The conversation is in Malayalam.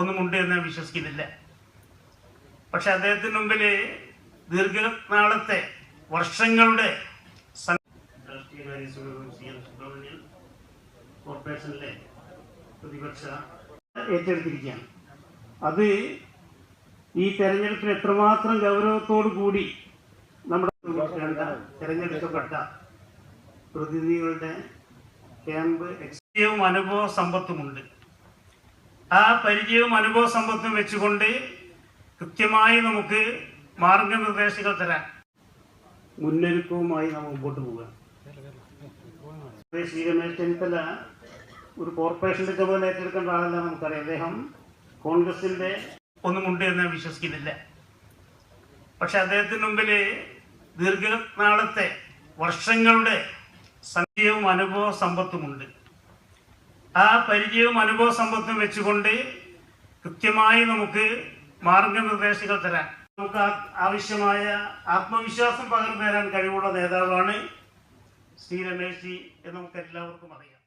ഒന്നുമുണ്ട് എന്ന് വിശ്വസിക്കുന്നില്ല. പക്ഷെ അദ്ദേഹത്തിന് മുമ്പിൽ ദീർഘനാളത്തെ വർഷങ്ങളുടെ ഏറ്റെടുത്തിരിക്കുകയാണ്. അത് ഈ തെരഞ്ഞെടുപ്പിന് എത്രമാത്രം ഗൗരവത്തോടു കൂടി നമ്മുടെ തെരഞ്ഞെടുക്കപ്പെട്ട പ്രതിനിധികളുടെ ക്യാമ്പ് എക്സ്പീരിയവും അനുഭവ സമ്പത്തുമുണ്ട്. ആ പരിചയവും അനുഭവ സമ്പത്തും വെച്ചുകൊണ്ട് കൃത്യമായി നമുക്ക് മാർഗനിർദ്ദേശങ്ങൾ തരാൻ മുന്നൊരുക്കവുമായി നമ്മൾ മുമ്പോട്ട് പോകാം ശ്രീ രമേശ് ചെന്നിത്തല ഒരു കോർപ്പറേഷന്റെ ചുമതല ഏറ്റെടുക്കേണ്ട ആളല്ല നമുക്കറിയാം. അദ്ദേഹം കോൺഗ്രസിന്റെ ഒന്നുമുണ്ട് എന്ന് വിശ്വസിക്കുന്നില്ല. പക്ഷെ അദ്ദേഹത്തിന് മുമ്പിൽ ദീർഘനാളത്തെ വർഷങ്ങളുടെ സംശയവും അനുഭവ സമ്പത്തുമുണ്ട്. ആ പരിചയവും അനുഭവ സമ്പത്തും വെച്ചുകൊണ്ട് കൃത്യമായി നമുക്ക് മാർഗനിർദ്ദേശങ്ങൾ തരാം നമുക്ക് ആവശ്യമായ ആത്മവിശ്വാസം പകർന്നു തരാൻ കഴിവുള്ള നേതാവാണ് ശ്രീ രമേശ് ജി എന്ന് നമുക്ക് എല്ലാവർക്കും അറിയാം.